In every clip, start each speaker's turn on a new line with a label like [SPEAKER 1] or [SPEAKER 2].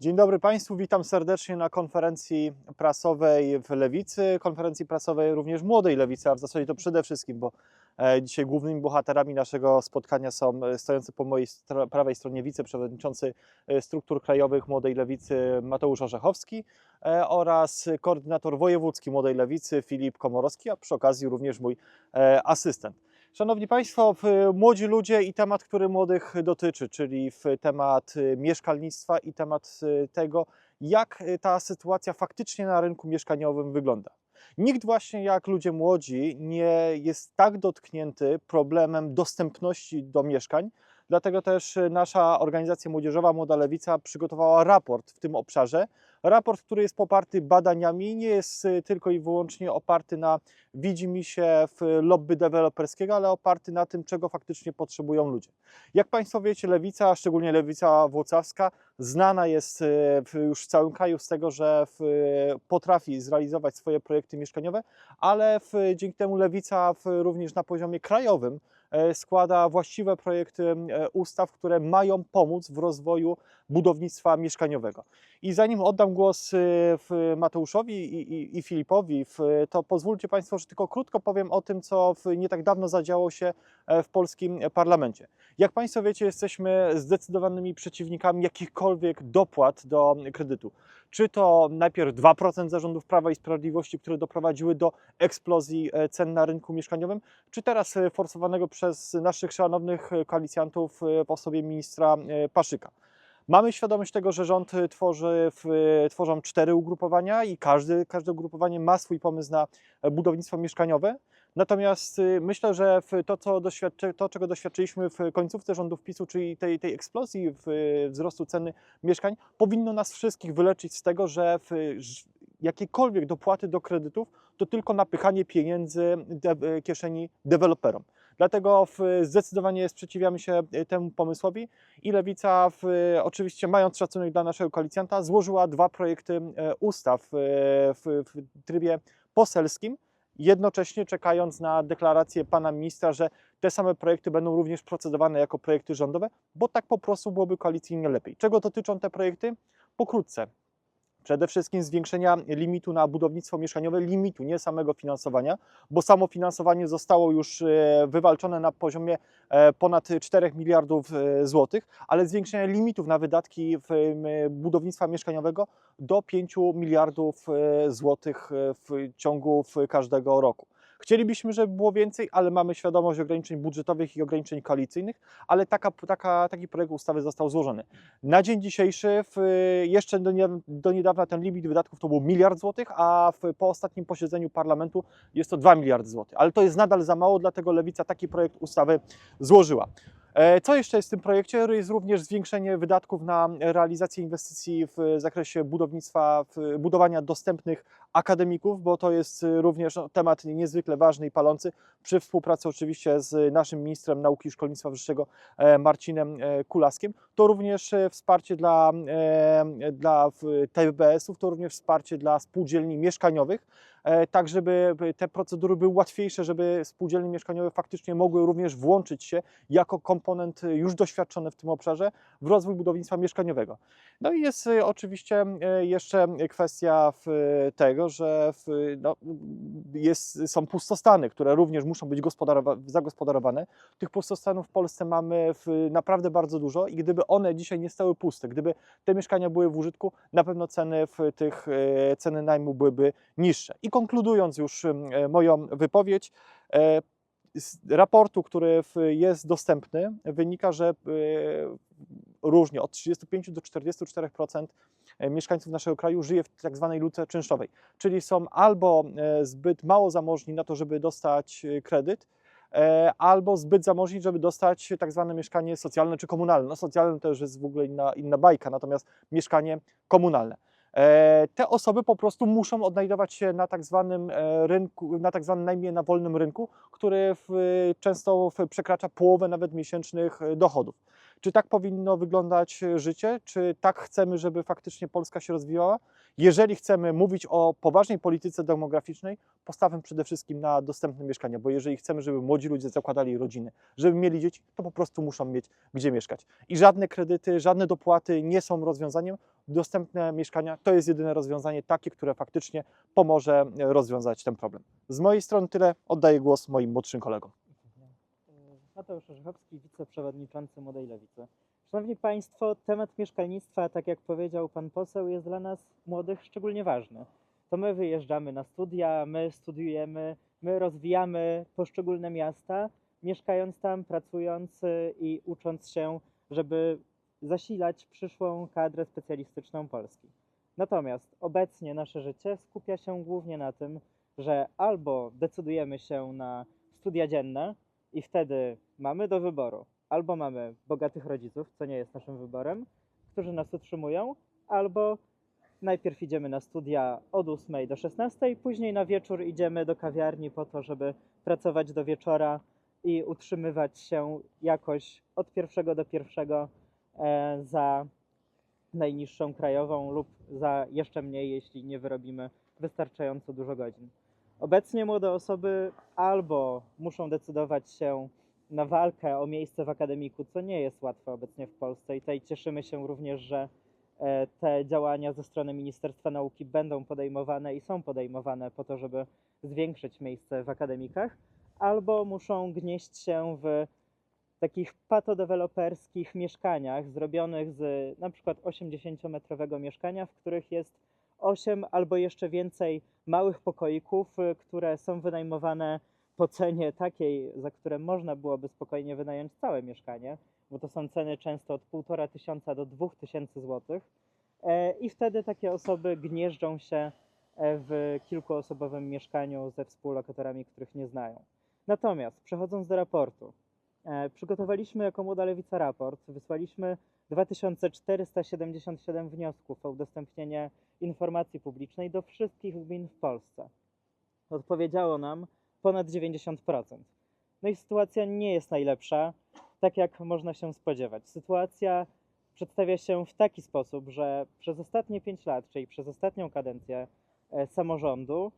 [SPEAKER 1] Dzień dobry Państwu, witam serdecznie na konferencji prasowej w Lewicy, konferencji prasowej również Młodej Lewicy, a w zasadzie to przede wszystkim, bo e, dzisiaj głównymi bohaterami naszego spotkania są e, stojący po mojej prawej stronie wiceprzewodniczący e, struktur krajowych Młodej Lewicy Mateusz Orzechowski oraz koordynator wojewódzki Młodej Lewicy Filip Komorowski, a przy okazji również mój asystent. Szanowni Państwo, w- młodzi ludzie i temat, który młodych dotyczy, czyli temat y, mieszkalnictwa i temat y, tego, jak y, ta sytuacja faktycznie na rynku mieszkaniowym wygląda. Nikt właśnie jak ludzie młodzi nie jest tak dotknięty problemem dostępności do mieszkań, dlatego też y, nasza organizacja młodzieżowa Młoda Lewica przygotowała raport w tym obszarze. Raport, który jest poparty badaniami, nie jest y, tylko i wyłącznie oparty na widzimisię w lobby deweloperskiego, ale oparty na tym, czego faktycznie potrzebują ludzie. Jak Państwo wiecie, lewica, szczególnie lewica włocławska, znana jest w, już w całym kraju z tego, że potrafi zrealizować swoje projekty mieszkaniowe, ale dzięki temu lewica również na poziomie krajowym składa właściwe projekty e, ustaw, które mają pomóc w rozwoju budownictwa mieszkaniowego. I zanim oddam głos e, Mateuszowi i, i, i Filipowi, to pozwólcie Państwo, że tylko krótko powiem o tym, co nie tak dawno zadziało się e, w polskim parlamencie. Jak Państwo wiecie, jesteśmy zdecydowanymi przeciwnikami jakichkolwiek dopłat do kredytu. Czy to najpierw 2% zarządów Prawa i Sprawiedliwości, które doprowadziły do eksplozji e, cen na rynku mieszkaniowym, czy teraz e, forsowanego przez naszych szanownych e, koalicjantów w osobie ministra Paszyka. Mamy świadomość tego, że rząd tworzy, w, tworzą cztery ugrupowania i każdy, każde ugrupowanie ma swój pomysł na budownictwo mieszkaniowe. Natomiast y, myślę, że to, co doświadczy, to, czego doświadczyliśmy w końcówce rządów PiSu, czyli tej, tej eksplozji y, wzrostu ceny mieszkań, powinno nas wszystkich wyleczyć z tego, że jakiekolwiek dopłaty do kredytów to tylko napychanie pieniędzy de, kieszeni deweloperom. Dlatego zdecydowanie sprzeciwiamy się y, temu pomysłowi i Lewica, w, oczywiście mając szacunek dla naszego koalicjanta, złożyła dwa projekty e, ustaw w, w trybie poselskim, jednocześnie czekając na deklarację pana ministra, że te same projekty będą również procedowane jako projekty rządowe, bo tak po prostu byłoby koalicyjnie lepiej. Czego dotyczą te projekty? Pokrótce. Przede wszystkim zwiększenia limitu na budownictwo mieszkaniowe, limitu, nie samego finansowania, bo samo finansowanie zostało już e, wywalczone na poziomie e, ponad 4 miliardów e, złotych, ale zwiększenia limitów na wydatki budownictwa mieszkaniowego do 5 miliardów złotych w ciągu każdego roku. Chcielibyśmy, żeby było więcej, ale mamy świadomość ograniczeń budżetowych i ograniczeń koalicyjnych, ale taka, taka, taki projekt ustawy został złożony. Na dzień dzisiejszy, w, jeszcze do, nie, do niedawna ten limit wydatków to był miliard złotych, a w, po ostatnim posiedzeniu parlamentu jest to 2 miliardy złotych. Ale to jest nadal za mało, dlatego Lewica taki projekt ustawy złożyła. E, Co jeszcze jest w tym projekcie? Jest również zwiększenie wydatków na realizację inwestycji w zakresie budownictwa, w budowania dostępnych akademików, bo to jest y, również no, temat niezwykle ważny i palący, przy współpracy oczywiście z naszym ministrem nauki i szkolnictwa wyższego e, Marcinem e, Kulaskiem. To również e, wsparcie dla, dla TBS-ów, to również wsparcie dla spółdzielni mieszkaniowych, tak żeby te procedury były łatwiejsze, żeby spółdzielnie mieszkaniowe faktycznie mogły również włączyć się jako komponent y, już doświadczony w tym obszarze w rozwój budownictwa mieszkaniowego. No i jest y, oczywiście y, jeszcze kwestia w, tego, że w, no, jest, są pustostany, które również muszą być gospodarowa- zagospodarowane. Tych pustostanów w Polsce mamy w, naprawdę bardzo dużo i gdyby one dzisiaj nie stały puste, gdyby te mieszkania były w użytku, na pewno ceny w tych e, ceny najmu byłyby niższe. I konkludując już e, moją wypowiedź, e, z raportu, który jest dostępny, wynika, że różnie od 35 do 44% mieszkańców naszego kraju żyje w tak zwanej luce czynszowej, czyli są albo e, zbyt mało zamożni na to, żeby dostać e, kredyt, e, albo zbyt zamożni, żeby dostać tak zwane mieszkanie socjalne czy komunalne. No socjalne to już jest w ogóle inna, inna bajka, natomiast mieszkanie komunalne. E, Te osoby po prostu muszą odnajdować się na tak zwanym e, rynku, na tak zwanym najmie na wolnym rynku, który często przekracza połowę nawet miesięcznych e, dochodów. Czy tak powinno wyglądać życie? Czy tak chcemy, żeby faktycznie Polska się rozwijała? Jeżeli chcemy mówić o poważnej polityce demograficznej, postawmy przede wszystkim na dostępne mieszkania, bo jeżeli chcemy, żeby młodzi ludzie zakładali rodziny, żeby mieli dzieci, to po prostu muszą mieć gdzie mieszkać. I żadne kredyty, żadne dopłaty nie są rozwiązaniem. Dostępne mieszkania to jest jedyne rozwiązanie, takie, które faktycznie pomoże rozwiązać ten problem. Z mojej strony tyle. Oddaję głos moim młodszym kolegom.
[SPEAKER 2] Mateusz Orzechowski, wiceprzewodniczący Młodej Lewicy. Szanowni Państwo, temat mieszkalnictwa, tak jak powiedział Pan poseł, jest dla nas młodych szczególnie ważny. To my wyjeżdżamy na studia, my studiujemy, my rozwijamy poszczególne miasta, mieszkając tam, pracując y, i ucząc się, żeby zasilać przyszłą kadrę specjalistyczną Polski. Natomiast obecnie nasze życie skupia się głównie na tym, że albo decydujemy się na studia dzienne i wtedy mamy do wyboru albo mamy bogatych rodziców, co nie jest naszym wyborem, którzy nas utrzymują, albo najpierw idziemy na studia od 8 do 16, później na wieczór idziemy do kawiarni po to, żeby pracować do wieczora i utrzymywać się jakoś od pierwszego do pierwszego e, za najniższą krajową lub za jeszcze mniej, jeśli nie wyrobimy wystarczająco dużo godzin. Obecnie młode osoby albo muszą decydować się na walkę o miejsce w akademiku, co nie jest łatwe obecnie w Polsce i tutaj cieszymy się również, że e, te działania ze strony Ministerstwa Nauki będą podejmowane i są podejmowane po to, żeby zwiększyć miejsce w akademikach, albo muszą gnieść się w takich patodeweloperskich mieszkaniach zrobionych z na przykład 80-metrowego mieszkania, w których jest 8 albo jeszcze więcej małych pokoików, y, które są wynajmowane po cenie takiej, za które można byłoby spokojnie wynająć całe mieszkanie, bo to są ceny często od 1,5 tysiąca do 2 tysięcy złotych. E, I wtedy takie osoby gnieżdżą się e, w kilkuosobowym mieszkaniu ze współlokatorami, których nie znają. Natomiast przechodząc do raportu, e, przygotowaliśmy jako Młoda Lewica raport, wysłaliśmy 2477 wniosków o udostępnienie informacji publicznej do wszystkich gmin w Polsce. Odpowiedziało nam ponad 90%. No i sytuacja nie jest najlepsza, tak jak można się spodziewać. Sytuacja przedstawia się w taki sposób, że przez ostatnie 5 lat, czyli przez ostatnią kadencję e, samorządu,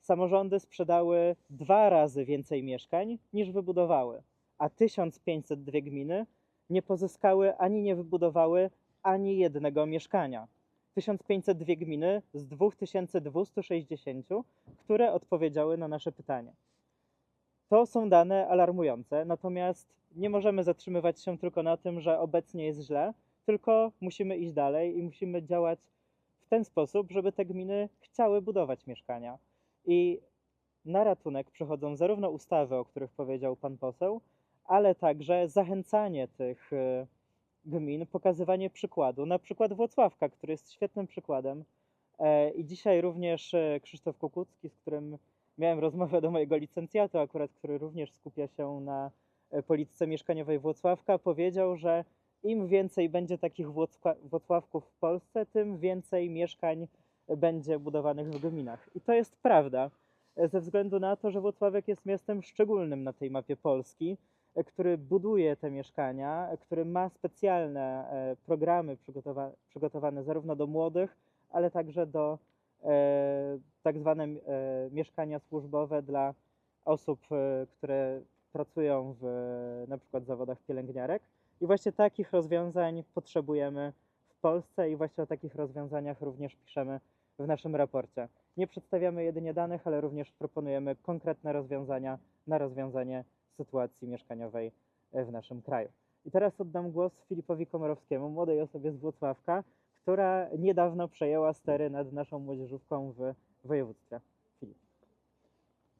[SPEAKER 2] samorządy sprzedały dwa razy więcej mieszkań niż wybudowały, a 1502 gminy nie pozyskały ani nie wybudowały ani jednego mieszkania. 1502 gminy z 2260, które odpowiedziały na nasze pytanie. To są dane alarmujące, natomiast nie możemy zatrzymywać się tylko na tym, że obecnie jest źle, tylko musimy iść dalej i musimy działać w ten sposób, żeby te gminy chciały budować mieszkania. I na ratunek przychodzą zarówno ustawy, o których powiedział pan poseł, ale także zachęcanie tych y, gmin, pokazywanie przykładu. Na przykład Włocławka, który jest świetnym przykładem. E, I dzisiaj również e, Krzysztof Kukucki, z którym miałem rozmowę do mojego licencjatu, akurat, który również skupia się na e, polityce mieszkaniowej Włocławka, powiedział, że im więcej będzie takich Włocła- Włocławków w Polsce, tym więcej mieszkań będzie budowanych w gminach. I to jest prawda, ze względu na to, że Włocławek jest miastem szczególnym na tej mapie Polski, który buduje te mieszkania, który ma specjalne e, programy przygotowa- przygotowane zarówno do młodych, ale także do e, tak zwane e, mieszkania służbowe dla osób, które pracują w na przykład zawodach pielęgniarek. I właśnie takich rozwiązań potrzebujemy w Polsce i właśnie o takich rozwiązaniach również piszemy w naszym raporcie. Nie przedstawiamy jedynie danych, ale również proponujemy konkretne rozwiązania na rozwiązanie sytuacji mieszkaniowej e, w naszym kraju. I teraz oddam głos Filipowi Komorowskiemu, młodej osobie z Włocławka, która niedawno przejęła stery nad naszą młodzieżówką w województwie. Filip.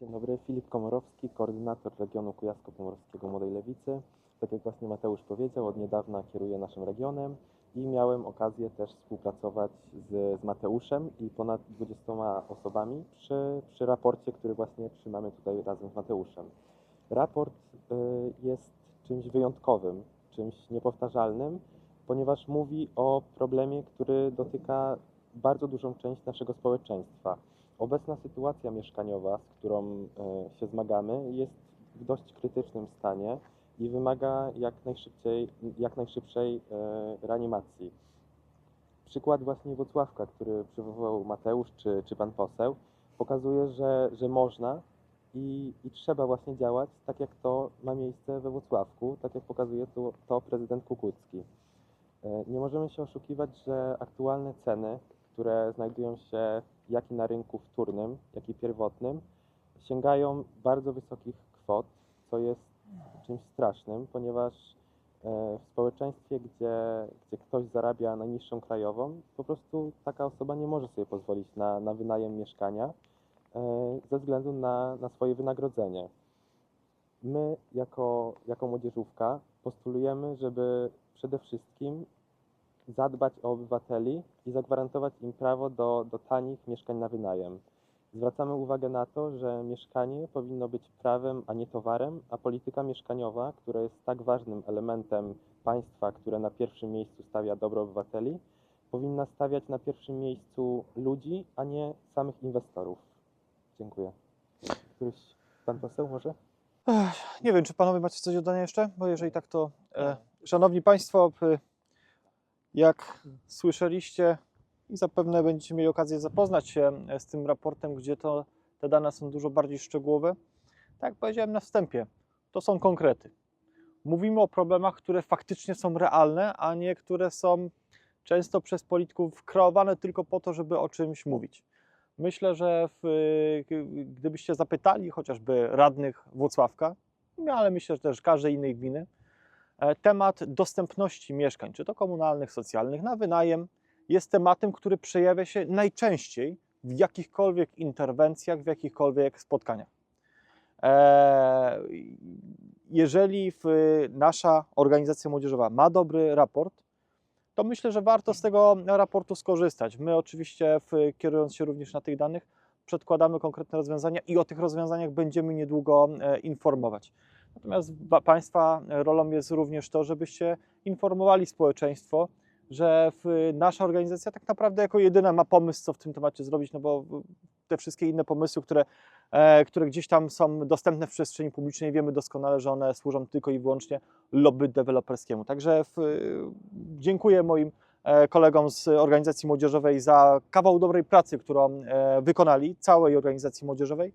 [SPEAKER 3] Dzień dobry, Filip Komorowski, koordynator regionu Kujawsko-Pomorskiego Młodej Lewicy. Tak jak właśnie Mateusz powiedział, od niedawna kieruję naszym regionem i miałem okazję też współpracować z, z Mateuszem i ponad 20 osobami przy, przy raporcie, który właśnie trzymamy tutaj razem z Mateuszem. Raport y, jest czymś wyjątkowym, czymś niepowtarzalnym, ponieważ mówi o problemie, który dotyka bardzo dużą część naszego społeczeństwa. Obecna sytuacja mieszkaniowa, z którą e, się zmagamy, jest w dość krytycznym stanie i wymaga jak najszybciej, jak najszybszej e, reanimacji. Przykład właśnie Włocławka, który przywoływał Mateusz czy, czy pan poseł, pokazuje, że, że można i, i trzeba właśnie działać tak, jak to ma miejsce we Włocławku, tak jak pokazuje to, to prezydent Kukucki. E, Nie możemy się oszukiwać, że aktualne ceny, które znajdują się jak i na rynku wtórnym, jak i pierwotnym, sięgają bardzo wysokich kwot, co jest czymś strasznym, ponieważ e, w społeczeństwie, gdzie, gdzie ktoś zarabia najniższą krajową, po prostu taka osoba nie może sobie pozwolić na, na wynajem mieszkania ze względu na, na swoje wynagrodzenie. My, jako, jako młodzieżówka, postulujemy, żeby przede wszystkim zadbać o obywateli i zagwarantować im prawo do, do tanich mieszkań na wynajem. Zwracamy uwagę na to, że mieszkanie powinno być prawem, a nie towarem, a polityka mieszkaniowa, która jest tak ważnym elementem państwa, które na pierwszym miejscu stawia dobro obywateli, powinna stawiać na pierwszym miejscu ludzi, a nie samych inwestorów. Dziękuję. Któryś pan poseł może?
[SPEAKER 1] Ech, Nie wiem, czy panowie macie coś do dodania jeszcze? Bo jeżeli tak, to e, szanowni państwo, jak słyszeliście i zapewne będziecie mieli okazję zapoznać się e, z tym raportem, gdzie to te dane są dużo bardziej szczegółowe. Tak jak powiedziałem na wstępie, to są konkrety. Mówimy o problemach, które faktycznie są realne, a nie które są często przez polityków kreowane tylko po to, żeby o czymś mówić. Myślę, że w, gdybyście zapytali chociażby radnych Włocławka, ale myślę, że też każdej innej gminy, e, temat dostępności mieszkań, czy to komunalnych, socjalnych, na wynajem, jest tematem, który przejawia się najczęściej w jakichkolwiek interwencjach, w jakichkolwiek spotkaniach. E, Jeżeli nasza organizacja młodzieżowa ma dobry raport, to myślę, że warto z tego raportu skorzystać. My oczywiście, kierując się również na tych danych, przedkładamy konkretne rozwiązania i o tych rozwiązaniach będziemy niedługo e, informować. Natomiast Państwa rolą jest również to, żebyście informowali społeczeństwo, że nasza organizacja tak naprawdę jako jedyna ma pomysł, co w tym temacie zrobić, no bo te wszystkie inne pomysły, które, które gdzieś tam są dostępne w przestrzeni publicznej, wiemy doskonale, że one służą tylko i wyłącznie lobby deweloperskiemu. Także w, dziękuję moim e, kolegom z organizacji młodzieżowej za kawał dobrej pracy, którą e, wykonali, całej organizacji młodzieżowej.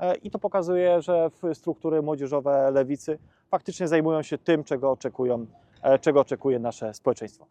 [SPEAKER 1] E, I to pokazuje, że struktury młodzieżowe lewicy faktycznie zajmują się tym, czego oczekują, e, czego oczekuje nasze społeczeństwo.